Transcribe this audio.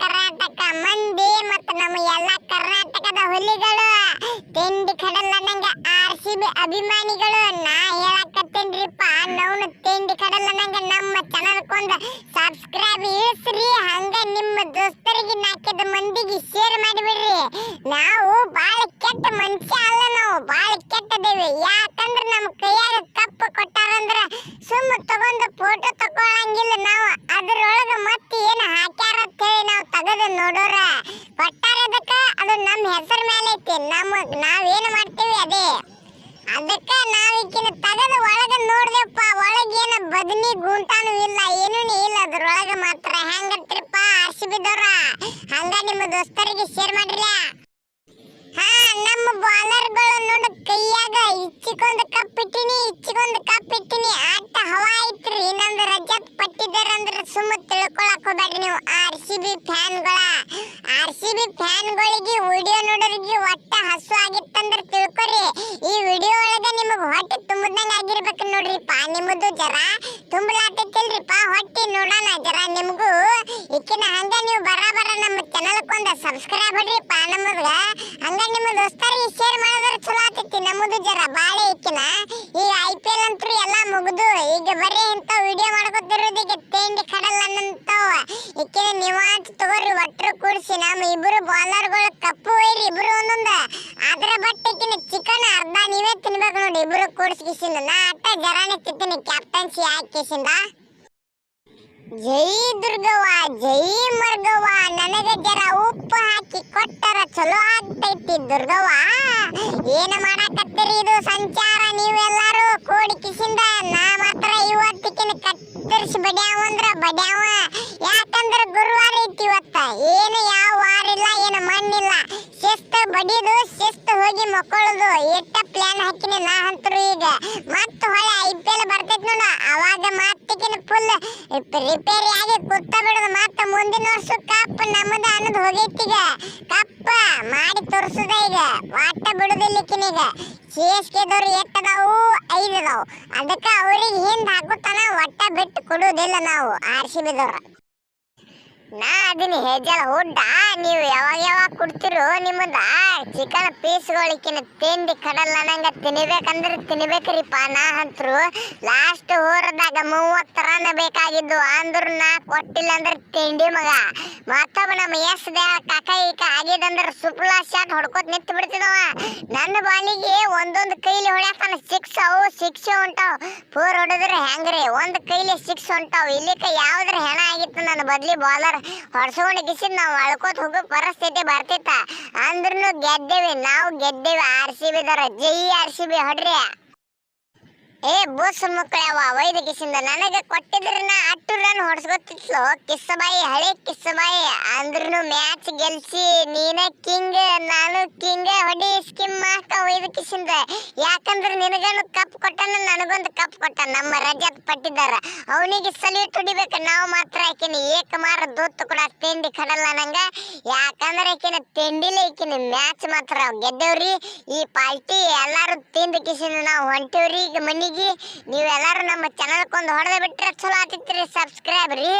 ಕರ್ನಾಟಕ ಮಂದಿ ಮತ್ತು ನಮ್ಮ ಎಲ್ಲ ಕರ್ನಾಟಕದ ಹುಲಿಗಳು. ತಿಂಡಿ ಕಡಲ್ಲ ನಂಗೆ ಆರ್ ಸಿ ಬಿ ಅಭಿಮಾನಿಗಳು. ನಾ ಹೇಳಕತ್ತೇನ್ರಿಪ್ಪ ನಾವು ತಿಂಡಿ ಕಡಲ್ಲ ನಂಗೆ ನಮ್ಮ ಚಾನಲ್ಕೊಂದು ಸಬ್ಸ್ಕ್ರೈಬ್ ಇಳಿಸ್ರಿ. ಹಂಗ ನಿಮ್ಮ ದೋಸ್ತರಿಗೆ ನಾಲ್ಕೈದು ಮಂದಿಗೆ ಶೇರ್ ಮಾಡಿಬಿಡ್ರಿ. ನಾವು ಭಾಳ ಕೆಟ್ಟ ಮನುಷ್ಯ ಅಲ್ಲ ನಾವು ಭಾಳ ಕೆಟ್ಟದೇವಿ ಯಾಕಂದ್ರೆ ನಮ್ಮ ಕೈಯಾಗ ಕಪ್ಪು ಕೊಟ್ಟಾರಂದ್ರ ಸುಮ್ಮ ತಗೊಂಡು ಫೋಟೋ ತಗೊಳಂಗಿಲ್ಲ ನಾವು. ಅದ್ರೊಳಗೆ ಮತ್ತೆ ಏನು ಹಾಕ್ಯಾರ ಅಂತ ಹೇಳಿ ನಾವು ತೆಗೆದು ನೋಡೋರ ಒಟ್ಟಾರೆ ಅದಕ್ಕ ಅದು ನಮ್ಮ ಹೆಸರು ಮೇಲೆ ಐತಿ ನಮ್ಮ ನಾವೇನು ಮಾಡ್ತೀವಿ ಅದೇ. ಅದಕ್ಕ ನಾವಿಕಿನ ತಗದ ಒಳಗೆ ನೋಡ್ದೆಪ್ಪ, ಒಳಗೇನ ಬದನಿ ಗುಂಟಾನು ಇಲ್ಲ ಏನೂ ಇಲ್ಲ, ಅದ್ರೊಳಗ ಮಾತ್ರ. ಹೆಂಗತ್ರಿಪ್ಪ ಆರ್ ಸಿ ಹಂಗ ನಿಮ್ಮ ದೋಸ್ತರಿಗೆ ಶೇರ್ ಮಾಡ್ರಿ ಹಾ, ನಮ್ಮ ಬಾಲರ್ಗಳು ನೋಡು, ಕೈಯಾಗ ಇಚ್ಚಿಕೊಂಡು ಕಪ್ ಇಟ್ಟಿನಿ, ಇಚ್ಚಿಕೊಂದು ಕಪ್ ಇಟ್ಟಿನಿ. ಅಂದ್ರೆ ಸುಮ್ಮ ತಿಳ್ಕೊಳಕ್ ಹೋಗ್ಬೇಡ್ರಿ ನೀವು. ಆರ್ ಸಿ ಬಿ ಫ್ಯಾನ್ಗಳ ಆರ್ ಸಿ ಬಿ ಫ್ಯಾನ್ಗಳಿಗೆ ವಿಡಿಯೋ ನೋಡೋರಿಗೆ ಒಟ್ಟ ಹಸು ಆಗಿತ್ತಂದ್ರೆ ತಿಳ್ಕೊರಿ. ಈ ವಿಡಿಯೋ ಒಳಗ ನಿಮಗೆ ಹೊಟ್ಟೆ ತುಂಬದಂಗೆ ಆಗಿರ್ಬೇಕು ಪಾ ನಿಮ್ಮದು ಜರ ತುಂಬಲಾತೈತಿಲ್ರಿಪ್ಪ ಹೊಟ್ಟಿ ನೋಡೋಣ ಜರ ನಿಮಗೂ. ಇಕ್ಕಿನ ಹಂಗ ನೀವು ಬರಾಬರ ನಮ್ಮ ಚಾನಲ್ ಕೊಂದ ಸಬ್ಸ್ಕ್ರೈಬ್ ಹೊಡ್ರಿಪ್ಪ ನಮ್ಮದ ಹಂಗ ನಿಮ್ಮ ದೋಸ್ತರಿಗೆ ಶೇರ್ ಮಾಡಿದ್ರೆ ಚಲೋ ಆತೈತಿ ನಮ್ಮದು ಜರ ಬಾಳೆ ಇಕ್ಕಿನ ಈ ಐ ಪಿ ಎಲ್ ಅಂತೂ ಎಲ್ಲ ಮುಗಿದು. ಈಗ ಬರೀ ಇಂಥ ವಿಡಿಯೋ ಮಾಡ್ಕೊತಿರೋದೀಗ ತೇಂಡಿ ಕಡಲ್ಲ ಅನ್ನಂತಾವ ಇಕ್ಕಿನ ನಿವಾಂತ ತಗೋರಿ ಒಟ್ಟರು ಕೂಡಿಸಿ ನಮ್ಮ ಇಬ್ರು ಬಾಲರ್ಗಳು ಕಪ್ಪು ಒಯ್ರಿ ಇಬ್ರು ಒಂದೊಂದು. ಅದರ ಬಟ್ ಇಕ್ಕಿನ ಚಿಕನ್ ಅರ್ಧ ತಿನ್ಬೇಕು ನೋಡಿ ಇಬ್ರು ಕೂಡಿಸ್ಕಿಸಿಂದ ನಾ ಅಟ್ಟ ಜರಾನೆ ತಿಂತೀನಿ ಕ್ಯಾಪ್ಟನ್ಸಿ ಹಾಕಿಸಿಂದ? ಜೈ ದುರ್ಗವ್ವ, ಜೈ ಮರ್ಗವ್ವ, ನನಗೆ ಜರ ಉಪ್ಪು ಹಾಕಿ ಕೊಟ್ಟರ ಚಲೋ ಆಗ್ತೈತಿ ದುರ್ಗವ್ವ. ಏನ ಮಾಡಾಕತ್ತೀರಿ ಇದು ಸಂಚಾರ ನೀವೆಲ್ಲರೂ ಕೂಡಿ ಕಿಸಿಂದ ನಾ ಮಾತ್ರ ಇವತ್ತಿಕಿನ ಕತ್ತರಿಸಿ ಬಡ್ಯಾವ ಅಂದ್ರ ಬಡ್ಯಾವ. ಯಾಕಂದ್ರ ಗುರುವಾರ ಐತಿ ಇವತ್ತ. ಏನು ಶಿಸ್ತು ಬಡಿದು, ಶಿಸ್ತ ಹೋಗಿ ಮಕ್ಕಳದು. ಎಟ್ಟ ಪ್ಲಾನ್ ಹಾಕಿನಿ ನಾ ಅಂತರು ಈಗ. ಮತ್ತ ಹೊಳೆ ಐ ಪಿ ಎಲ್ ಬರ್ತೈತಿ ನೋಡ. ಅವಾಗ ಮತ್ತಿಕಿನ ಫುಲ್ ರಿಪೇರಿ ಆಗಿ ಕುತ್ತ ಬಿಡೋದು. ಮತ್ತ ಮುಂದಿನ ವರ್ಷ ಕಪ್ ನಮ್ಮದ ಅನ್ನೋದು ಹೋಗೈತಿ ಕಪ್ಪ, ಮಾಡಿ ತೋರ್ಸುದ ಈಗ. ವಾಟ ಬಿಡುದಿಲ್ಲಕಿನ ಈಗ. ಸಿ ಎಸ್ ಕೆದವ್ರು ಎಷ್ಟ್ ಅದಾವು ಐದು ಅದಕ್ಕೆ ಅವ್ರಿಗೆ ಹಿಂದೆ ಹಾಕುತ್ತಾನ ಒಟ್ಟ ಬಿಟ್ಟು ಕೊಡುವುದಿಲ್ಲ ನಾವು, ಆರ್ ಸಿ ಬಿದವ್ರು ನಾ ಅದನ್ನ ಹೆಜ್ಜಲ ಹುಡ್ಡ ನೀವು ಯಾವಾಗ ಯಾವಾಗ ಕೊಡ್ತಿರೋ ನಿಮ್ಮದ ಚಿಕನ್ ಪೀಸ್ಗಳಿಕಿನ ತಿಂಡಿ ಕಡಲ್ಲ ನಂಗ ತಿನ್ಬೇಕಂದ್ರೆ ತಿನ್ಬೇಕ್ರಿಪ್ಪ ನಾ ಅಂತರು. ಲಾಸ್ಟ್ ಹೋರದಾಗ ಮೂವತ್ತು ರನ್ ಬೇಕಾಗಿದ್ದು. ಅಂದ್ರು ನಾ ಕೊಟ್ಟಿಲ್ಲ ಅಂದ್ರೆ ತಿಂಡಿ ಮಗ. ಮತ್ತೊಬ್ಬ ನಮ್ಮ ಎಸ್ ಕಾಕ ಈಕ ಆಗಿದಂದ್ರೆ ಸುಪ್ಲಾ ಶಾಟ್ ಹೊಡ್ಕೋತ ನಿಂತು ಬಿಡ್ತಿದವ ನನ್ನ ಬಾಲಿಗೆ ಒಂದೊಂದು ಕೈಲಿ ಹೊಡ್ಯಾಕನ ಸಿಕ್ಸ್ ಅವು ಸಿಕ್ಸ್ ಹೊಂಟಾವ್ ಫೋರ್ ಹೊಡೆದ್ರೆ ಹೆಂಗ್ರಿ? ಒಂದ್ ಕೈಲಿ ಸಿಕ್ಸ್ ಹೊಂಟಾವ್ ಇಲ್ಲಿಕ ಯಾವ್ದ್ರ ಹೆಣ ಆಗಿತ್ತು ನನ್ನ ಬದ್ಲಿ ಬಾಲರ್ ಹೊಡ್ಸ್ಕೊಂಡು ಗಿಸಿದ್ ನಾವು ಅಳ್ಕೋತ ಹೋಗೋ ಪರಿಸ್ಥಿತಿ ಬರ್ತಿತ್ತ. ಅಂದ್ರೂ ಗೆದ್ದೇವಿ, ನಾವು ಗೆದ್ದೇವಿ. ಆರ್ ಸಿ ಬಿದವ್ರ ಜೈ ಆರ್ ಸಿ ಬಿ ಹೊಡ್ರಿ. ಏ, ಬೋಸ್ ಮಕ್ಕಳವ ವೈದ ಕಿಸಿಂದ ನನಗೆ ಕೊಟ್ಟಿದ್ರನ ಅಟ್ಟು ರನ್ ಹೊಡ್ಸ್ಕೊತಿತ್ಲು ಕಿಸ್ಸಬಾಯಿ ಹಳೆ ಕಿಸ್ಸಬಾಯಿ ಅಂದ್ರೂ ಮ್ಯಾಚ್ ಗೆಲ್ಸಿ, ನೀನೇ ಕಿಂಗ್, ನಾನು ಕಿಂಗ್, ಹೊಡಿ ಸ್ಕಿಮ್ ಹಾಕ ವೈದ ಕಿಸಿಂದ. ಯಾಕಂದ್ರೆ ನಿನಗನು ಕಪ್ ಕೊಟ್ಟನ, ನನಗೊಂದು ಕಪ್ ಕೊಟ್ಟ ನಮ್ಮ ರಜತ್ ಪಟ್ಟಿದ್ದಾರ ಅವನಿಗೆ ಸಲ್ಯೂಟ್ ಹೊಡಿಬೇಕು, ನಾವು ಮಾತ್ರ ಆಕಿನ ಏಕಮಾರ ದೋತ್ತು ಕೂಡ ತಿಂಡಿ ಕಡಲ್ಲ ನಂಗ. ಯಾಕಂದ್ರೆ ಆಕಿನ ತಿಂಡಿಲಿ ಈಕಿನ ಮ್ಯಾಚ್ ಮಾತ್ರ ಗೆದ್ದೇವ್ರಿ. ಈ ಪಾರ್ಟಿ ಎಲ್ಲಾರು ತಿಂದ ಕಿಸಿಂದ ನಾವು ಹೊಂಟೇವ್ರಿ. ಈಗ ಮನಿಗೆ ನೀವೆಲ್ಲರೂ ನಮ್ಮ ಚಾನಲ್ಕೊಂದು ಹೊಡೆದ ಬಿಟ್ರೆ ಚಲೋ ಆತಿತ್ರಿ ಸಬ್ಸ್ಕ್ರೈಬ್ ರೀ.